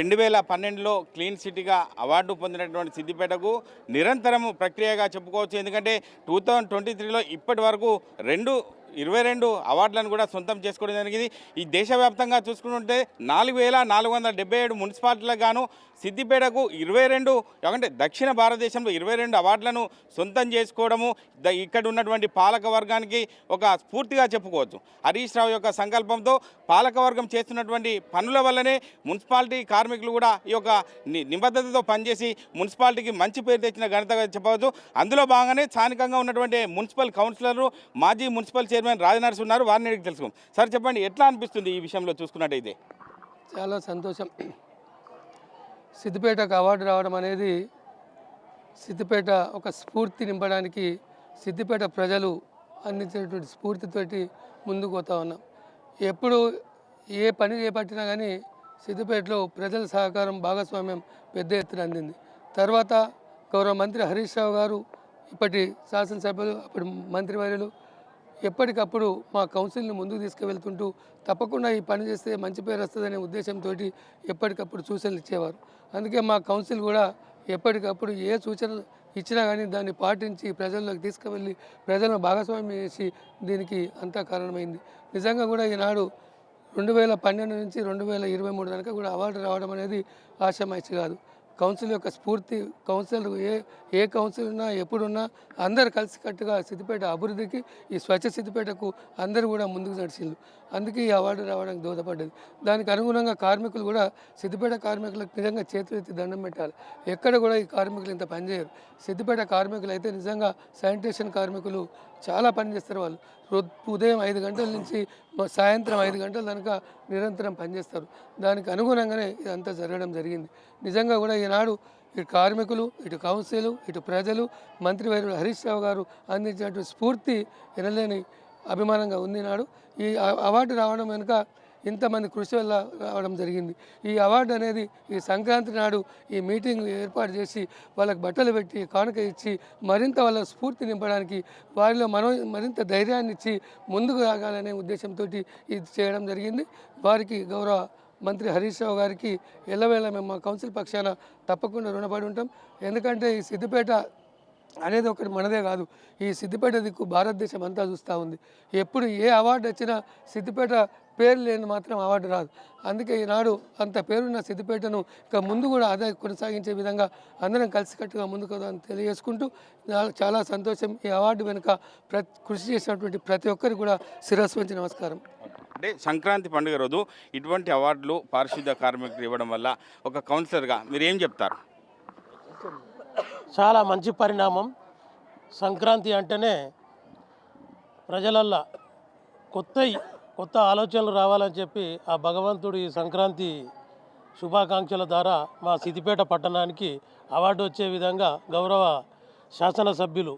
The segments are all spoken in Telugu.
రెండు వేల పన్నెండులో క్లీన్ సిటీగా అవార్డు పొందినటువంటి సిద్దిపేటకు నిరంతరం ప్రక్రియగా చెప్పుకోవచ్చు. ఎందుకంటే టూ థౌజండ్ ట్వంటీ త్రీలో ఇప్పటి వరకు రెండు ఇరవై రెండు అవార్డులను కూడా సొంతం చేసుకోవడం జరిగింది. ఈ దేశవ్యాప్తంగా చూసుకుంటే నాలుగు వేల నాలుగు వందల డెబ్బై ఏడు మున్సిపాలిటీలకు గాను సిద్దిపేటకు ఇరవై రెండు అంటే దక్షిణ భారతదేశంలో ఇరవై రెండు అవార్డులను సొంతం చేసుకోవడము ఇక్కడ ఉన్నటువంటి పాలక వర్గానికి ఒక స్ఫూర్తిగా చెప్పుకోవచ్చు. హరీష్ రావు యొక్క సంకల్పంతో పాలకవర్గం చేస్తున్నటువంటి పనుల వల్లనే మున్సిపాలిటీ కార్మికులు కూడా ఈ యొక్క ని- నిబద్ధతతో పనిచేసి మున్సిపాలిటీకి మంచి పేరు తెచ్చిన ఘనతగా చెప్పవచ్చు. అందులో భాగంగానే స్థానికంగా ఉన్నటువంటి మున్సిపల్ కౌన్సిలర్ మాజీ మున్సిపల్ చైర్మన్ రాజనర్స్ ఉన్నారు వారిని అడిగి తెలుసుకుందాం. సార్ చెప్పండి ఎట్లా అనిపిస్తుంది ఈ విషయంలో చూసుకున్నట్టయితే? చాలా సంతోషం. సిద్దిపేటకు అవార్డు రావడం అనేది సిద్దిపేట ఒక స్ఫూర్తి నింపడానికి సిద్దిపేట ప్రజలు అందించినటువంటి స్ఫూర్తితోటి ముందుకు పోతా ఉన్నాం. ఎప్పుడు ఏ పని చేపట్టినా కానీ సిద్దిపేటలో ప్రజల సహకారం భాగస్వామ్యం పెద్ద ఎత్తున అందింది. తర్వాత గౌరవ మంత్రి హరీష్ రావు గారు ఇప్పటి శాసనసభ్యులు అప్పటి మంత్రివర్యులు ఎప్పటికప్పుడు మా కౌన్సిల్ని ముందుకు తీసుకువెళ్తుంటూ తప్పకుండా ఈ పని చేస్తే మంచి పేరు వస్తుందనే ఉద్దేశంతో ఎప్పటికప్పుడు సూచనలు ఇచ్చేవారు. అందుకే మా కౌన్సిల్ కూడా ఎప్పటికప్పుడు ఏ సూచన ఇచ్చినా కానీ దాన్ని పాటించి ప్రజల్లోకి తీసుకువెళ్ళి ప్రజలను భాగస్వామ్యం చేసి దీనికి అంతా కారణమైంది. నిజంగా కూడా ఈనాడు రెండు వేల పన్నెండు నుంచి రెండు వేల ఇరవై మూడు దాకా కూడా అవార్డు రావడం అనేది ఆషామాయిషి కాదు. కౌన్సిల్ యొక్క స్ఫూర్తి కౌన్సిల్ ఏ ఏ కౌన్సిల్ ఉన్నా ఎప్పుడున్నా అందరు కలిసికట్టుగా సిద్దిపేట అభివృద్ధికి ఈ స్వచ్ఛ సిద్దిపేటకు అందరూ కూడా ముందుకు నడిచిండ్రు. అందుకే ఈ అవార్డు రావడానికి దోహదపడ్డది. దానికి అనుగుణంగా కార్మికులు కూడా సిద్దిపేట కార్మికులకు నిజంగా చేతులెత్తి దండం పెట్టాలి. ఎక్కడ కూడా ఈ కార్మికులు ఇంత పనిచేయరు సిద్దిపేట కార్మికులు అయితే నిజంగా శానిటేషన్ కార్మికులు చాలా పని చేస్తారు వాళ్ళు. ఉదయం ఐదు గంటల నుంచి సాయంత్రం ఐదు గంటల దాకా నిరంతరం పనిచేస్తారు దానికి అనుగుణంగానే ఇదంతా జరగడం జరిగింది. నిజంగా కూడా ఈనాడు ఇటు కార్మికులు ఇటు కౌన్సిల్ ఇటు ప్రజలు మంత్రివర్యులు హరీష్ రావు గారు అందించినటువంటి స్ఫూర్తి ఎనలేని అభిమానంగా ఉంది నాడు ఈ అవార్డు రావడం వెనుక ఇంతమంది కృషి వల్ల రావడం జరిగింది. ఈ అవార్డు అనేది ఈ సంక్రాంతి నాడు ఈ మీటింగ్ ఏర్పాటు చేసి వాళ్ళకి బట్టలు పెట్టి కానుక ఇచ్చి మరింత వాళ్ళ స్ఫూర్తి నింపడానికి వారిలో మనో మరింత ధైర్యాన్ని ఇచ్చి ముందుకు రాగాలనే ఉద్దేశంతో ఇది చేయడం జరిగింది. వారికి గౌరవ మంత్రి హరీష్ రావు గారికి ఎల్లవేళ మేము మా కౌన్సిల్ పక్షాన తప్పకుండా రుణపడి ఉంటాం. ఎందుకంటే ఈ సిద్దిపేట అనేది ఒకటి మనదే కాదు. ఈ సిద్దిపేట దిక్కు భారతదేశం అంతా చూస్తూ ఉంది. ఎప్పుడు ఏ అవార్డు వచ్చినా సిద్దిపేట పేరు లేని మాత్రం అవార్డు రాదు. అందుకే ఈనాడు అంత పేరున్న సిద్దిపేటను ఇక ముందు కూడా అదే కొనసాగించే విధంగా అందరం కలిసికట్టుగా ముందుకు పోదామని తెలియజేసుకుంటూ చాలా సంతోషం. ఈ అవార్డు వెనుక ప్ర కృషి చేసినటువంటి ప్రతి ఒక్కరికి కూడా శిరస్సు నమస్కారం. అంటే సంక్రాంతి పండుగ రోజు ఇటువంటి అవార్డులు పారిశుద్ధ కార్మికులు ఇవ్వడం వల్ల ఒక కౌన్సిలర్గా మీరు ఏం చెప్తారు? చాలా మంచి పరిణామం. సంక్రాంతి అంటేనే ప్రజలల్లో కొత్త కొత్త ఆలోచనలు రావాలని చెప్పి ఆ భగవంతుడి సంక్రాంతి శుభాకాంక్షల ద్వారా మా సిద్దిపేట పట్టణానికి అవార్డు వచ్చే విధంగా గౌరవ శాసనసభ్యులు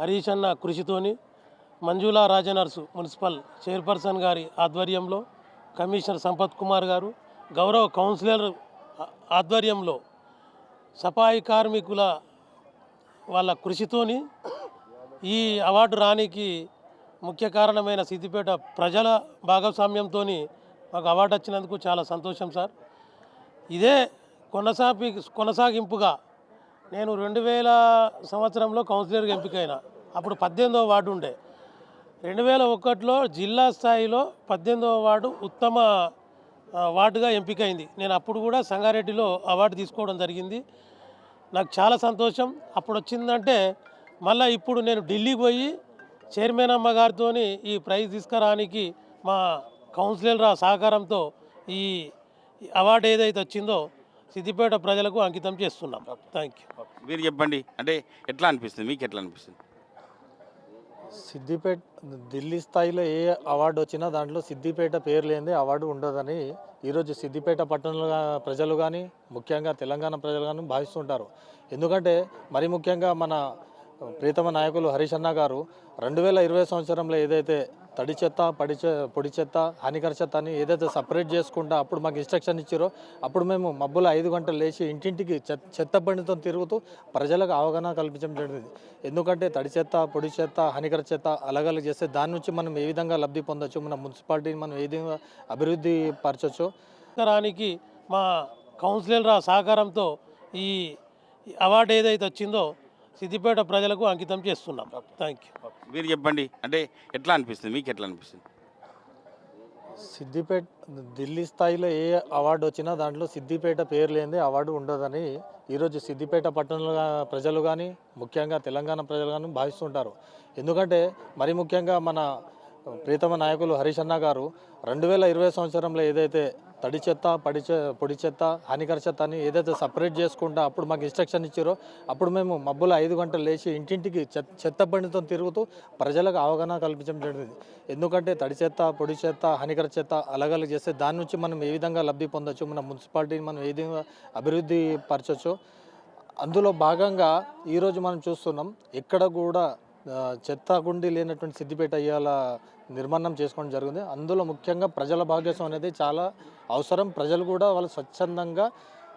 హరీష్ అన్న కృషితోని మంజులా రాజనర్సు మున్సిపల్ చైర్పర్సన్ గారి ఆధ్వర్యంలో కమిషనర్ సంపత్ కుమార్ గారు గౌరవ కౌన్సిలర్ ఆధ్వర్యంలో సఫాయి కార్మికుల వాళ్ళ కృషితోని ఈ అవార్డు రానికి ముఖ్య కారణమైన సిద్దిపేట ప్రజల భాగస్వామ్యంతో మాకు అవార్డు వచ్చినందుకు చాలా సంతోషం సార్. ఇదే కొనసాగి కొనసాగింపుగా నేను రెండు వేల సంవత్సరంలో కౌన్సిలర్గా ఎంపికైన అప్పుడు పద్దెనిమిదో వార్డు ఉండే. రెండు వేల ఒకటిలో జిల్లా స్థాయిలో పద్దెనిమిదవ వార్డు ఉత్తమ వార్డుగా ఎంపికైంది. నేను అప్పుడు కూడా సంగారెడ్డిలో అవార్డు తీసుకోవడం జరిగింది. నాకు చాలా సంతోషం. అప్పుడు వచ్చిందంటే మళ్ళీ ఇప్పుడు నేను ఢిల్లీకి పోయి చైర్మన్ అమ్మ గారితో ఈ ప్రైజ్ తీసుకురానికి మా కౌన్సిలర్ సహకారంతో ఈ అవార్డు ఏదైతే వచ్చిందో సిద్దిపేట ప్రజలకు అంకితం చేస్తున్నాం. థ్యాంక్ యూ మీరు చెప్పండి. అంటే ఎట్లా అనిపిస్తుంది? మీకు ఎట్లా అనిపిస్తుంది? సిద్దిపేట ఢిల్లీ స్థాయిలో ఏ అవార్డు వచ్చినా దాంట్లో సిద్దిపేట పేరు లేనిదే అవార్డు ఉండదని ఈరోజు సిద్దిపేట పట్టణంలో ప్రజలు కానీ ముఖ్యంగా తెలంగాణ ప్రజలు కానీ భావిస్తుంటారు. ఎందుకంటే మరి ముఖ్యంగా మన ప్రీతమ నాయకులు హరీష్ అన్న గారు రెండు వేల ఇరవై సంవత్సరంలో ఏదైతే తడి చెత్త పడి చె పొడి చెత్త హానికర చెత్త అని ఏదైతే సపరేట్ చేసుకుంటా అప్పుడు మాకు ఇన్స్ట్రక్షన్ ఇచ్చారో అప్పుడు మేము మబ్బులు ఐదు గంటలు లేచి ఇంటింటికి చెత్త బండితో తిరుగుతూ ప్రజలకు అవగాహన కల్పించడం జరిగింది. ఎందుకంటే తడి చెత్త పొడి చెత్త హానికర చెత్త అలగలగ చేస్తే దాని నుంచి మనం ఏ విధంగా లబ్ధి పొందొచ్చు మన మున్సిపాలిటీని మనం ఏ విధంగా అభివృద్ధి పరచొచ్చు? రానికి మా కౌన్సిలర్ల సహకారంతో ఈ అవార్డు ఏదైతే వచ్చిందో సిద్దిపేట ప్రజలకు అంకితం చేస్తున్నాం. థ్యాంక్ యూ మీరు చెప్పండి అంటే ఎట్లా అనిపిస్తుంది మీకు ఎట్లా అనిపిస్తుంది? సిద్దిపేట ఢిల్లీ స్థాయిలో ఏ అవార్డు వచ్చినా దాంట్లో సిద్దిపేట పేరు లేనిదే అవార్డు ఉండదని ఈరోజు సిద్దిపేట పట్టణంలో ప్రజలు కానీ ముఖ్యంగా తెలంగాణ ప్రజలు కానీ భావిస్తుంటారు. ఎందుకంటే మరి ముఖ్యంగా మన ప్రీతమ నాయకులు హరీష్ అన్న గారు రెండు వేల ఇరవై సంవత్సరంలో ఏదైతే తడి చెత్త పడి పొడి చెత్త హానికర చెత్త అని ఏదైతే సపరేట్ చేసుకుంటా అప్పుడు మాకు ఇన్స్ట్రక్షన్ ఇచ్చారో అప్పుడు మేము మబ్బులు ఐదు గంటలు లేచి ఇంటింటికి చెత్త చెత్త బండితో తిరుగుతూ ప్రజలకు అవగాహన కల్పించడం జరిగింది. ఎందుకంటే తడి చెత్త పొడి చెత్త హానికర చెత్త అలగలు చేస్తే దాని నుంచి మనం ఏ విధంగా లబ్ధి పొందొచ్చు మన మున్సిపాలిటీని మనం ఏ విధంగా అభివృద్ధి పరచొచ్చు. అందులో భాగంగా ఈరోజు మనం చూస్తున్నాం ఎక్కడ కూడా చెత్త గుండి లేనటువంటి సిద్దిపేట ఇవాళ నిర్మాణం చేసుకోవడం జరిగింది. అందులో ముఖ్యంగా ప్రజల భాగస్వామ్యం అనేది చాలా అవసరం. ప్రజలు కూడా వాళ్ళు స్వచ్ఛందంగా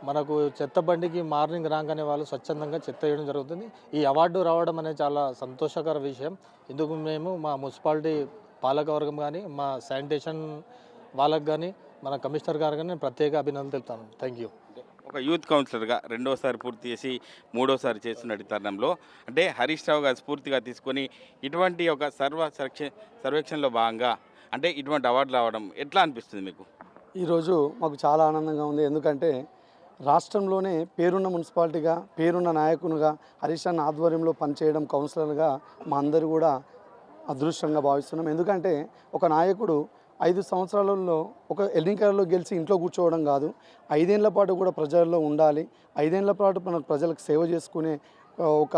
మనకు చెత్త బండికి మార్నింగ్ రాగానే వాళ్ళు స్వచ్ఛందంగా చెత్త వేయడం జరుగుతుంది. ఈ అవార్డు రావడం అనేది చాలా సంతోషకర విషయం. ఇందుకు మేము మా మున్సిపాలిటీ పాలకవర్గం కానీ మా శానిటేషన్ వాళ్ళకు కానీ మన కమిషనర్ గారు కానీ ప్రత్యేక అభినందనలు తెలుపుతాను. థ్యాంక్ యూ ఒక యూత్ కౌన్సిలర్గా రెండోసారి పూర్తి చేసి మూడోసారి చేస్తున్నటి తరుణంలో. అంటే హరీష్ రావు గారు స్ఫూర్తిగా తీసుకొని ఇటువంటి ఒక సర్వ సర్వేక్షణలో భాగంగా అంటే ఇటువంటి అవార్డు రావడం ఎట్లా అనిపిస్తుంది మీకు? ఈరోజు మాకు చాలా ఆనందంగా ఉంది. ఎందుకంటే రాష్ట్రంలోనే పేరున్న మున్సిపాలిటీగా పేరున్న నాయకునిగా హరీష్ అన్న ఆధ్వర్యంలో పనిచేయడం కౌన్సిలర్గా మా అందరూ కూడా అదృష్టంగా భావిస్తున్నాం. ఎందుకంటే ఒక నాయకుడు ఐదు సంవత్సరాలలో ఒక ఎన్నికలలో గెలిచి ఇంట్లో కూర్చోవడం కాదు. ఐదేళ్ళ పాటు కూడా ప్రజల్లో ఉండాలి. ఐదేళ్ళ పాటు మనకు ప్రజలకు సేవ చేసుకునే ఒక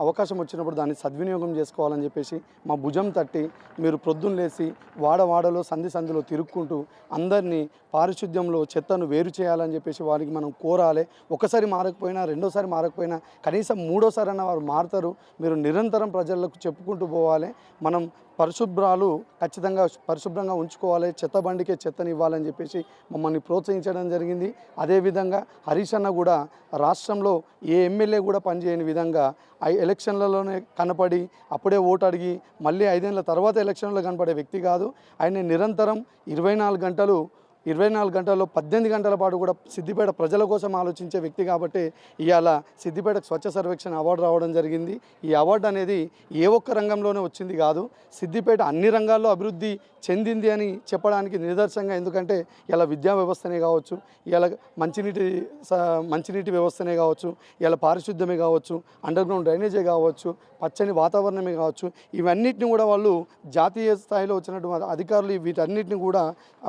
అవకాశం వచ్చినప్పుడు దాన్ని సద్వినియోగం చేసుకోవాలని చెప్పేసి మా భుజం తట్టి మీరు ప్రొద్దున లేచి వాడవాడలో సంధి సంధిలో తిరుక్కుంటూ అందరినీ పారిశుద్ధ్యంలో చెత్తను వేరు చేయాలని చెప్పేసి వారికి మనం కోరాలి. ఒకసారి మారకపోయినా రెండోసారి మారకపోయినా కనీసం మూడోసారి అన్న వారు మారుతారు. మీరు నిరంతరం ప్రజలకు చెప్పుకుంటూ పోవాలి. మనం పరిశుభ్రాలు ఖచ్చితంగా పరిశుభ్రంగా ఉంచుకోవాలి చెత్త బండికే చెత్తని ఇవ్వాలని చెప్పేసి మమ్మల్ని ప్రోత్సహించడం జరిగింది. అదేవిధంగా హరీష్ అన్న కూడా రాష్ట్రంలో ఏ ఎమ్మెల్యే కూడా పనిచేయని విధంగా ఆ ఎలక్షన్లలోనే కనపడి అప్పుడే ఓటు అడిగి మళ్ళీ ఐదేళ్ళ తర్వాత ఎలక్షన్లో కనపడే వ్యక్తి కాదు. ఆయన నిరంతరం ఇరవై నాలుగు గంటలు ఇరవై నాలుగు గంటల్లో పద్దెనిమిది గంటల పాటు కూడా సిద్దిపేట ప్రజల కోసం ఆలోచించే వ్యక్తి కాబట్టి ఇవాళ సిద్దిపేటకు స్వచ్ఛ సర్వేక్షణ అవార్డు రావడం జరిగింది. ఈ అవార్డు అనేది ఏ ఒక్క రంగంలోనే వచ్చింది కాదు సిద్దిపేట అన్ని రంగాల్లో అభివృద్ధి చెందింది అని చెప్పడానికి నిదర్శనంగా ఎందుకంటే ఇలా విద్యా వ్యవస్థనే కావచ్చు ఇలా మంచినీటి స- మంచినీటి వ్యవస్థనే కావచ్చు ఇలా పారిశుద్ధ్యమే కావచ్చు అండర్ గ్రౌండ్ డ్రైనేజే కావచ్చు పచ్చని వాతావరణమే కావచ్చు ఇవన్నిటిని కూడా వాళ్ళు జాతీయ స్థాయిలో వచ్చినటువంటి అధికారులు వీటన్నిటిని కూడా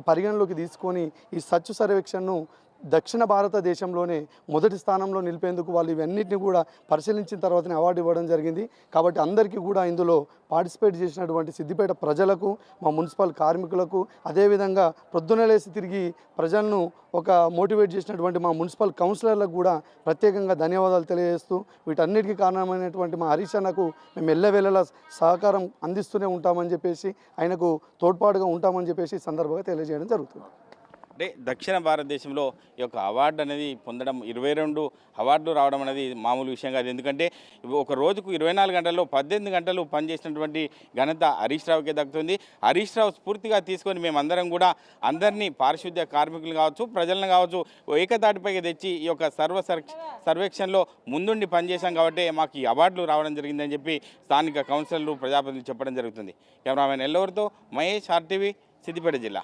పరిగణలోకి తీసుకొని ఈ స్వచ్ఛ సర్వేక్షణను దక్షిణ భారతదేశంలోనే మొదటి స్థానంలో నిలిపేందుకు వాళ్ళు ఇవన్నిటిని కూడా పరిశీలించిన తర్వాతనే అవార్డు ఇవ్వడం జరిగింది. కాబట్టి అందరికీ కూడా ఇందులో పార్టిసిపేట్ చేసినటువంటి సిద్దిపేట ప్రజలకు మా మున్సిపల్ కార్మికులకు అదేవిధంగా ప్రొద్దునలేసి తిరిగి ప్రజలను ఒక మోటివేట్ చేసినటువంటి మా మున్సిపల్ కౌన్సిలర్లకు కూడా ప్రత్యేకంగా ధన్యవాదాలు తెలియజేస్తూ వీటన్నిటికీ కారణమైనటువంటి మా హరీష్ అన్నకు మేము ఎల్లవేళలా సహకారం అందిస్తూనే ఉంటామని చెప్పేసి ఆయనకు తోడ్పాటుగా ఉంటామని చెప్పేసి సందర్భంగా తెలియజేయడం జరుగుతుంది. అంటే దక్షిణ భారతదేశంలో ఈ యొక్క అవార్డు అనేది పొందడం ఇరవై రెండు అవార్డులు రావడం అనేది మామూలు విషయం కాదు. ఎందుకంటే ఒక రోజుకు ఇరవై నాలుగు గంటల్లో పద్దెనిమిది గంటలు పనిచేసినటువంటి ఘనత హరీష్ రావుకే దక్కుతుంది. హరీష్ రావు స్ఫూర్తిగా తీసుకొని మేమందరం కూడా అందరినీ పారిశుద్ధ్య కార్మికులు కావచ్చు ప్రజలను కావచ్చు ఏకతాటిపైకి తెచ్చి ఈ యొక్క సర్వ సర్వేక్షణలో ముందుండి పనిచేశాం కాబట్టి మాకు ఈ అవార్డులు రావడం జరిగిందని చెప్పి స్థానిక కౌన్సిలర్లు ప్రజాప్రతినిధులు చెప్పడం జరుగుతుంది. కెమెరామెన్ ఎల్లవరితో మహేష్ ఆర్టీవీ సిద్దిపేట జిల్లా.